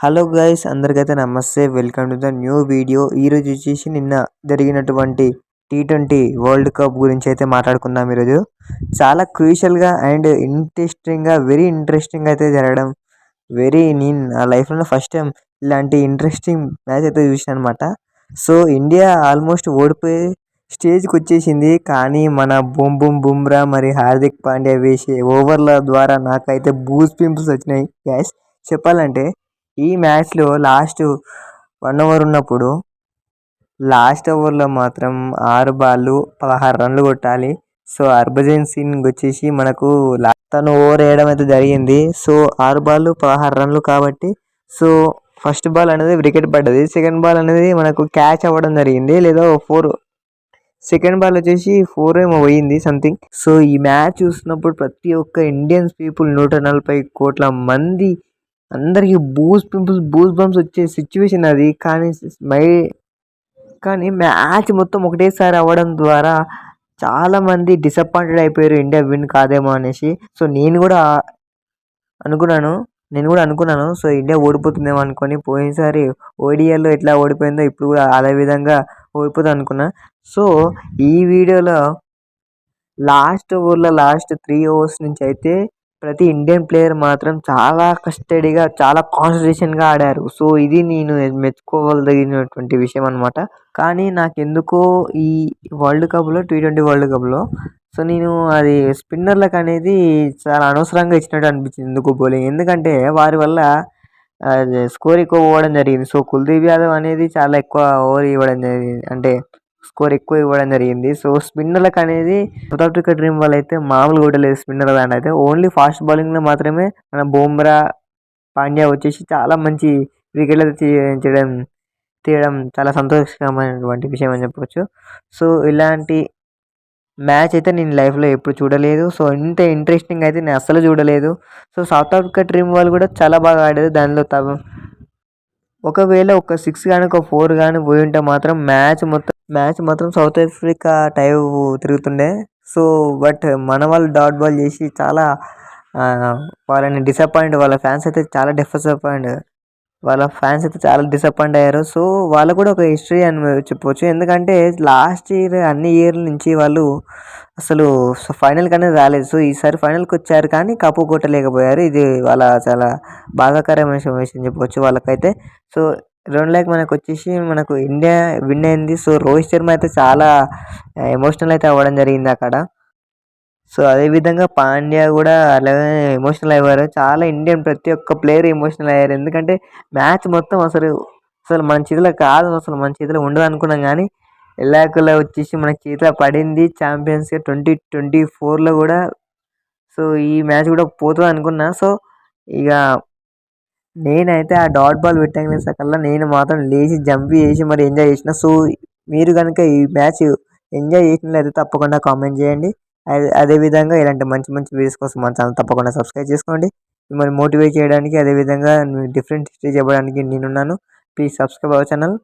Hello guys అందరికైతే నమస్తే. Welcome to the new video. ఈరోజు వచ్చేసి నిన్న జరిగినటువంటి టీ ట్వంటీ వరల్డ్ కప్ గురించి అయితే మాట్లాడుకుందాం ఈరోజు. చాలా క్రూషియల్గా అండ్ ఇంట్రెస్టింగ్గా వెరీ ఇంట్రెస్టింగ్ అయితే జరగడం వెరీ నేను నా లైఫ్లో ఫస్ట్ టైం ఇలాంటి ఇంట్రెస్టింగ్ మ్యాచ్ అయితే చూసాను అనమాట సో ఇండియా ఆల్మోస్ట్ ఓడిపోయి స్టేజ్కి వచ్చేసింది. కానీ మన బూమ్ బూమ్ బుమ్రా మరి హార్దిక్ పాండ్యా వేసే ఓవర్ల ద్వారా నాకైతే బూస్ పింపుల్స్ వచ్చినాయి. గ్యాస్ చెప్పాలంటే ఈ మ్యాచ్లో లాస్ట్ వన్ ఓవర్ ఉన్నప్పుడు లాస్ట్ ఓవర్లో మాత్రం ఆరు బాళ్ళు పదహారు రన్లు కొట్టాలి. సో హర్భజన్ సింగ్ వచ్చేసి మనకు తను ఓవర్ వేయడం అయితే జరిగింది. సో ఆరు బాళ్ళు పదహారు రన్లు కాబట్టి సో ఫస్ట్ బాల్ అనేది వికెట్ పడ్డది. సెకండ్ బాల్ అనేది మనకు క్యాచ్ అవ్వడం జరిగింది. లేదా ఫోర్ సెకండ్ బాల్ వచ్చేసి ఫోర్ ఏమో పోయింది సంథింగ్. సో ఈ మ్యాచ్ చూసినప్పుడు ప్రతి ఒక్క ఇండియన్స్ పీపుల్ నూట నలభై కోట్ల మంది అందరికి బూజ్ పింపుల్స్ బూజ్ బంప్స్ వచ్చే సిచ్యువేషన్ అది. కానీ మై కానీ మ్యాచ్ మొత్తం ఒకటేసారి అవ్వడం ద్వారా చాలామంది డిసప్పాయింటెడ్ అయిపోయారు. ఇండియా విన్ కాదేమో అనేసి. సో నేను కూడా అనుకున్నాను. నేను కూడా అనుకున్నాను. సో ఇండియా ఓడిపోతుందేమో అనుకొని పోయినసారి ఓడిఐలో ఎట్లా ఓడిపోయిందో ఇప్పుడు కూడా అదే విధంగా ఓడిపోతుంది అనుకున్నా. సో ఈ వీడియోలో లాస్ట్ ఓవర్లో లాస్ట్ త్రీ ఓవర్స్ నుంచి అయితే ప్రతి ఇండియన్ ప్లేయర్ మాత్రం చాలా కస్టడీగా చాలా కాన్సన్ట్రేషన్గా ఆడారు. సో ఇది నేను మెచ్చుకోవలగినటువంటి విషయం అనమాట కానీ నాకు ఎందుకో ఈ వరల్డ్ కప్లో టీ ట్వంటీ వరల్డ్ కప్లో సో నేను అది స్పిన్నర్లకు అనేది చాలా అనవసరంగా ఇచ్చినట్టు అనిపించింది ఎందుకు బౌలింగ్ ఎందుకంటే వారి వల్ల స్కోర్ ఎక్కువ పోవడం జరిగింది. సో కుల్దీప్ యాదవ్ అనేది చాలా ఎక్కువ ఓవర్ ఇవ్వడం జరిగింది. అంటే స్కోర్ ఎక్కువ ఇవ్వడం జరిగింది. సో స్పిన్నర్లకు అనేది సౌత్ ఆఫ్రికా డ్రీమ్ వాళ్ళు అయితే మామూలు కొట్టలేదు స్పిన్నర్ దాని అయితే. ఓన్లీ ఫాస్ట్ బౌలింగ్లో మాత్రమే మన బూమ్రా పాండ్యా వచ్చేసి చాలా మంచి వికెట్లు చేయడం తీయడం తీయడం చాలా సంతోషకరమైనటువంటి విషయం అని చెప్పవచ్చు సో ఇలాంటి మ్యాచ్ అయితే నేను లైఫ్లో ఎప్పుడు చూడలేదు. సో ఇంత ఇంట్రెస్టింగ్ అయితే నేను అస్సలు చూడలేదు. సో సౌత్ ఆఫ్రికా టీం వాళ్ళు కూడా చాలా బాగా ఆడారు. దానిలో తమ ఒకవేళ ఒక సిక్స్ కానీ ఒక ఫోర్ కానీ పోయి ఉంటే మాత్రం మ్యాచ్ మొత్తం మ్యాచ్ మాత్రం సౌత్ ఆఫ్రికా టైప్ తిరుగుతుండే. సో బట్ మన వాళ్ళు డాట్ బాల్ చేసి చాలా వాళ్ళని డిసప్పాయింట్ వాళ్ళ ఫ్యాన్స్ అయితే చాలా డిసప్పాయింట్. వాళ్ళ ఫ్యాన్స్ అయితే చాలా డిసప్పాయింట్ అయ్యారు. సో వాళ్ళు కూడా ఒక హిస్టరీ అని చెప్పవచ్చు ఎందుకంటే లాస్ట్ ఇయర్ అన్ని ఇయర్ల నుంచి వాళ్ళు అసలు ఫైనల్ అనేది రాలేదు. సో ఈసారి ఫైనల్కి వచ్చారు కానీ కప్పు కొట్టలేకపోయారు. ఇది వాళ్ళ చాలా బాధాకరమైన విషయం చెప్పవచ్చు వాళ్ళకైతే. సో రెండు లైక్ మనకు వచ్చేసి మనకు ఇండియా విన్ అయింది. సో రోహిత్ శర్మ అయితే చాలా ఎమోషనల్ అయితే అవ్వడం జరిగింది అక్కడ. సో అదేవిధంగా పాండ్యా కూడా అలాగే ఎమోషనల్ అయ్యారు. చాలా ఇండియన్ ప్రతి ఒక్క ప్లేయర్ ఎమోషనల్ అయ్యారు. ఎందుకంటే మ్యాచ్ మొత్తం అసలు అసలు మన చేతిలో కాదు. అసలు మన చేతిలో ఉండదు అనుకున్నాం కానీ ఎల్లాకులా వచ్చేసి మన చేతిలో పడింది ఛాంపియన్స్ ట్వంటీ ట్వంటీ ఫోర్లో కూడా. సో ఈ మ్యాచ్ కూడా పోతుంది అనుకున్నా. సో ఇక నేనైతే ఆ డాట్ బాల్ పెట్టగలిసే నేను మాత్రం లేచి జంప్ చేసి మరి ఎంజాయ్ చేసిన. సో మీరు కనుక ఈ మ్యాచ్ ఎంజాయ్ చేసినట్లయితే తప్పకుండా కామెంట్ చేయండి. అదే అదేవిధంగా ఇలాంటి మంచి మంచి వీడియోస్ కోసం మన ఛానల్ తప్పకుండా సబ్స్క్రైబ్ చేసుకోండి. మిమ్మల్ని మోటివేట్ చేయడానికి అదేవిధంగా డిఫరెంట్ హిస్టరీ చెప్పడానికి నేనున్నాను. Please subscribe our channel